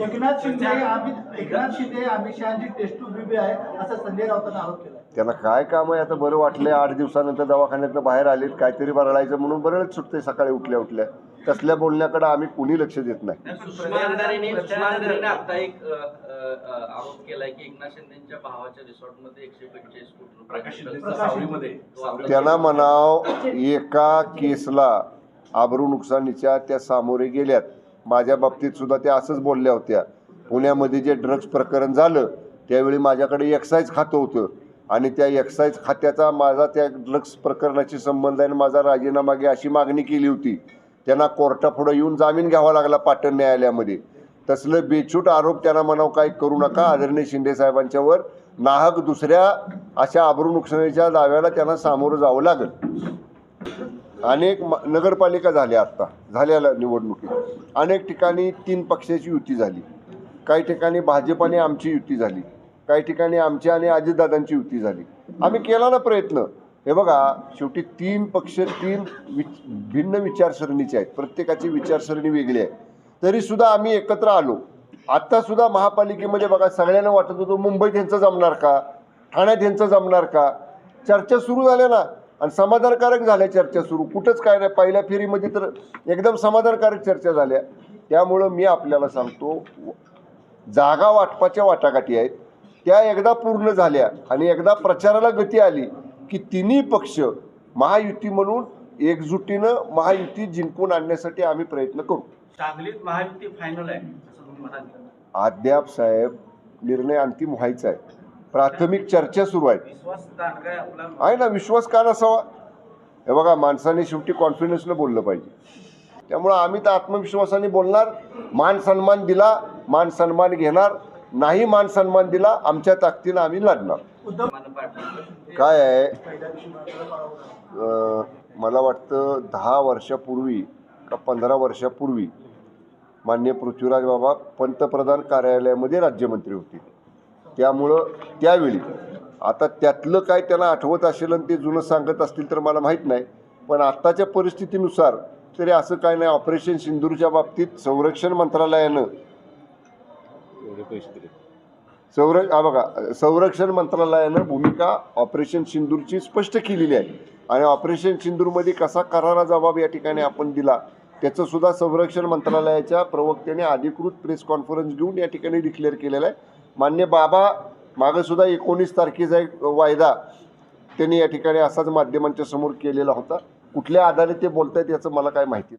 एकनाथ शिंदे अमित एकनाथ शिंदे अमित शहाची test tube baby आहे असा संजय राऊतांनी आरोप केला त्यांना काय काम आहे? आता बरं वाटलंय आठ दिवसानंतर दवाखान्यातनं बाहेर आलेत काहीतरी बरळायचं म्हणून बरंच सुटते सकाळी उठल्या उठल्या. तसल्या बोलण्याकडे आम्ही कुणी लक्ष देत नाही. सुषमा अंधारेने सुषमा अंधारेने आता एक अ, अ, अ, आरोप केलाय की एकनाथ शिंदेच्या भावाच्या रिसॉर्टमध्ये एकशे बेचाळीस कोटी रुपये. सावलीमध्ये. तो त्यांना म्हणाव एका केसला आबरू नुकसानीच्या त्या सामोरे गेल्यात. माझ्या बाबतीत सुद्धा त्या असंच बोलल्या होत्या. पुण्यामध्ये जे ड्रग्ज प्रकरण झालं त्यावेळी माझ्याकडे एक्साईज खातं होतं. आणि त्या एक्साईज खात्याचा माझा त्या ड्रग्ज प्रकरणाशी संबंध आहे आणि माझा राजीनामा घ्या अशी मागणी केली होती. त्यांना कोर्टापुढं येऊन जामीन घ्यावा लागला पाटण न्यायालयामध्ये. तसलं बेछूट आरोप त्यांना म्हणावं काही करू नका. आदरणीय शिंदे साहेबांच्यावर नाहक दुसऱ्या अशा आबरू नुकसानीच्या दाव्याला त्यांना सामोरं जावं लागेल. अनेक म- नगरपालिका झाल्या आत्ता झालेल्या निवडणुकीत. अनेक ठिकाणी तीन पक्षाची युती झाली. काही ठिकाणी भाजप आणि आमची युती झाली. काही ठिकाणी आमची आणि अजितदादांची युती झाली. आम्ही केला ना प्रयत्न. हे बघा शेवटी तीन पक्ष तीन विच भिन्न विचारसरणीचे आहेत. प्रत्येकाची विचारसरणी वेगळी आहे. तरीसुद्धा आम्ही एकत्र आलो. आत्तासुद्धा महापालिकेमध्ये बघा सगळ्यांना वाटत होतं मुंबईत ह्यांचं जमणार का? ठाण्यात ह्यांचं जमणार का? चर्चा सुरू झाल्या ना. आणि समाधानकारक झाल्या चर्चा सुरू. कुठंच काय नाही. पहिल्या फेरीमध्ये तर एकदम समाधानकारक चर्चा झाल्या. त्यामुळं मी आपल्याला सांगतो जागा वाटपाच्या वाटाघाटी आहेत. त्या एकदा पूर्ण झाल्या आणि एकदा प्रचाराला गती आली की तिन्ही पक्ष महायुती म्हणून एकजुटीनं महायुती जिंकून आणण्यासाठी आम्ही प्रयत्न करू. सांगलीत महायुती फायनल आहे. अद्याप साहेब निर्णय अंतिम व्हायचा आहे. प्राथमिक चर्चा सुरू आहेत. आहे ना विश्वास का नसावा हे बघा माणसाने शेवटी कॉन्फिडन्सनं बोललं पाहिजे. त्यामुळं आम्ही तर आत्मविश्वासाने बोलणार मान सन्मान दिला मान सन्मान घेणार नाही मान सन्मान दिला आमच्या ताकदीनं आम्ही लढणार. काय आहे? मला मला वाटतं दहा वर्षापूर्वी का पंधरा वर्षापूर्वी मान्य पृथ्वीराज बाबा पंतप्रधान कार्यालयामध्ये राज्यमंत्री होते. त्यामुळं त्यावेळी. आता त्यातलं काय त्यांना आठवत असेल आणि ते जुनं सांगत असतील तर मला माहीत नाही. पण आत्ताच्या परिस्थितीनुसार तरी असं काय नाही ऑपरेशन सिंदूरच्या बाबतीत संरक्षण मंत्रालयानं संर हा बघा संरक्षण मंत्रालयानं भूमिका ऑपरेशन सिंदूरची स्पष्ट केलेली आहे. आणि ऑपरेशन सिंदूरमध्ये कसा करारा जबाब या ठिकाणी आपण दिला त्याचं सुद्धा संरक्षण मंत्रालयाच्या प्रवक्त्याने अधिकृत प्रेस कॉन्फरन्स घेऊन या ठिकाणी डिक्लेअर केलेलं आहे. मान्य बाबा मागंसुद्धा एकोणीस तारखेचा एक वायदा त्यांनी या ठिकाणी असाच माध्यमांच्या समोर केलेला होता. कुठल्या आधारे ते बोलत आहेत याचं मला काय माहिती